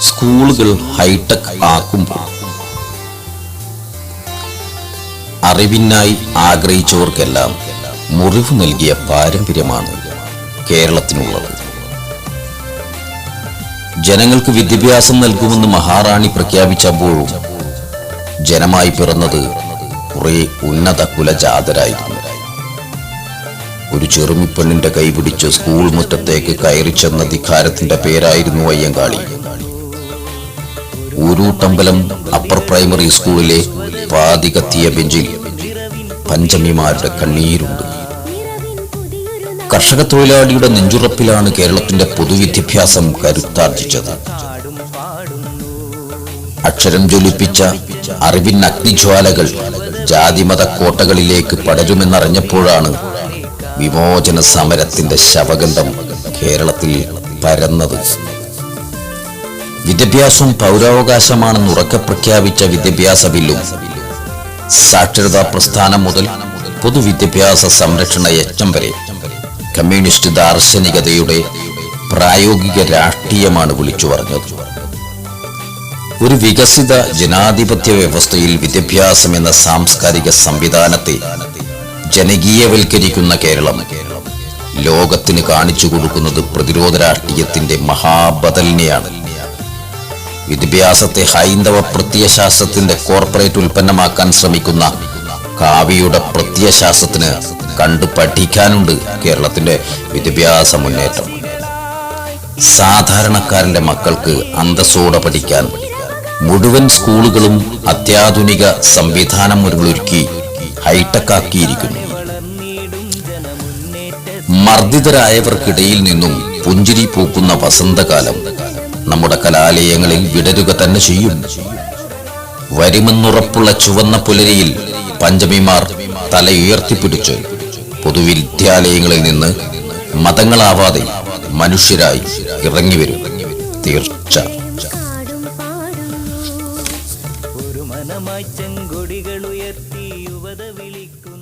സ്കൂളുകൾ ഹൈടെക് ആക്കുമ്പോൾ അറിവിനായി ആഗ്രഹിച്ചവർക്കെല്ലാം മുറിവ് നൽകിയ പാരമ്പര്യമാണ് കേരളത്തിനുള്ളത്. ജനങ്ങൾക്ക് വിദ്യാഭ്യാസം നൽകുമെന്ന് മഹാറാണി പ്രഖ്യാപിച്ചപ്പോഴും ജനമായി പിറന്നത് കുറെ ഉന്നത കുലജാതരായിരുന്നു. ഒരു ചെറുമിപ്പെണ്ണിന്റെ കൈപിടിച്ച് സ്കൂൾ മുറ്റത്തേക്ക് കയറി ചെന്ന ധിക്കാരത്തിന്റെ പേരായിരുന്നു അയ്യങ്കാളി. ഊരൂട്ടമ്പലം അപ്പർ പ്രൈമറി സ്കൂളിലെ പാതി കത്തിയ ബെഞ്ചിൽ പഞ്ചമിമാരുടെ കണ്ണീരുണ്ട്. കർഷക തൊഴിലാളിയുടെ നെഞ്ചുറപ്പിലാണ് കേരളത്തിന്റെ പൊതുവിദ്യാഭ്യാസം കരുത്താർജിച്ചത്. അക്ഷരം ജ്വലിപ്പിച്ച അറിവിൻ അഗ്നിജ്വാലകൾ ജാതിമത കോട്ടകളിലേക്ക് പടരുമെന്നറിഞ്ഞപ്പോഴാണ് വിമോചന സമരത്തിന്റെ ശവഗന്ധം കേരളത്തിൽ പരന്നത്. വിദ്യാഭ്യാസം പൗരാവകാശമാണെന്ന് ഉറക്കെ പ്രഖ്യാപിച്ച വിദ്യാഭ്യാസ ബില്ലും സാക്ഷരതാ പ്രസ്ഥാനം മുതൽ പൊതുവിദ്യാഭ്യാസ സംരക്ഷണ യജ്ഞം വരെ കമ്മ്യൂണിസ്റ്റ് ദാർശനികതയുടെ പ്രായോഗിക രാഷ്ട്രീയമാണ് വിളിച്ചു പറഞ്ഞത്. ഒരു വികസിത ജനാധിപത്യ വ്യവസ്ഥയിൽ വിദ്യാഭ്യാസം എന്ന സാംസ്കാരിക സംവിധാനത്തെ ജനകീയവൽക്കരിക്കുന്ന കേരളം ലോകത്തിന് കാണിച്ചു കൊടുക്കുന്നത് പ്രതിരോധ രാഷ്ട്രീയത്തിന്റെ മഹാബദലിനെയാണ്. വിദ്യാഭ്യാസത്തെ ഹൈന്ദവ പ്രത്യയശാസ്ത്രത്തിന്റെ കോർപ്പറേറ്റ് ഉൽപ്പന്നമാക്കാൻ ശ്രമിക്കുന്ന കാവ്യയുടെ പ്രത്യയശാസ്ത്രത്തിന് കണ്ടു പഠിക്കാനുണ്ട് കേരളത്തിന്റെ വിദ്യാഭ്യാസ മുന്നേറ്റം. സാധാരണക്കാരന്റെ മക്കൾക്ക് അന്തസ്സോടെ പഠിക്കാൻ മുഴുവൻ സ്കൂളുകളും അത്യാധുനിക സംവിധാനം ഒരുക്കി ഹൈടെക് ആക്കിയിരിക്കുന്നു മർദ്ദിതരായവർക്കിടയിൽ നിന്നും പുഞ്ചിരി പൂക്കുന്ന വസന്തകാലം നമ്മുടെ കലാലയങ്ങളിൽ വിടരുക തന്നെ ചെയ്യും. വരുമെന്നുറപ്പുള്ള ചുവന്ന പുലരിയിൽ പഞ്ചമിമാർ തല ഉയർത്തിപ്പിടിച്ച് പൊതുവിദ്യാലയങ്ങളിൽ നിന്ന് മതങ്ങളാവാതെ മനുഷ്യരായി ഇറങ്ങിവരും തീർച്ച. ചെങ്കൊടികൾ ഉയർത്തി യുവത വിളിക്കുന്നു.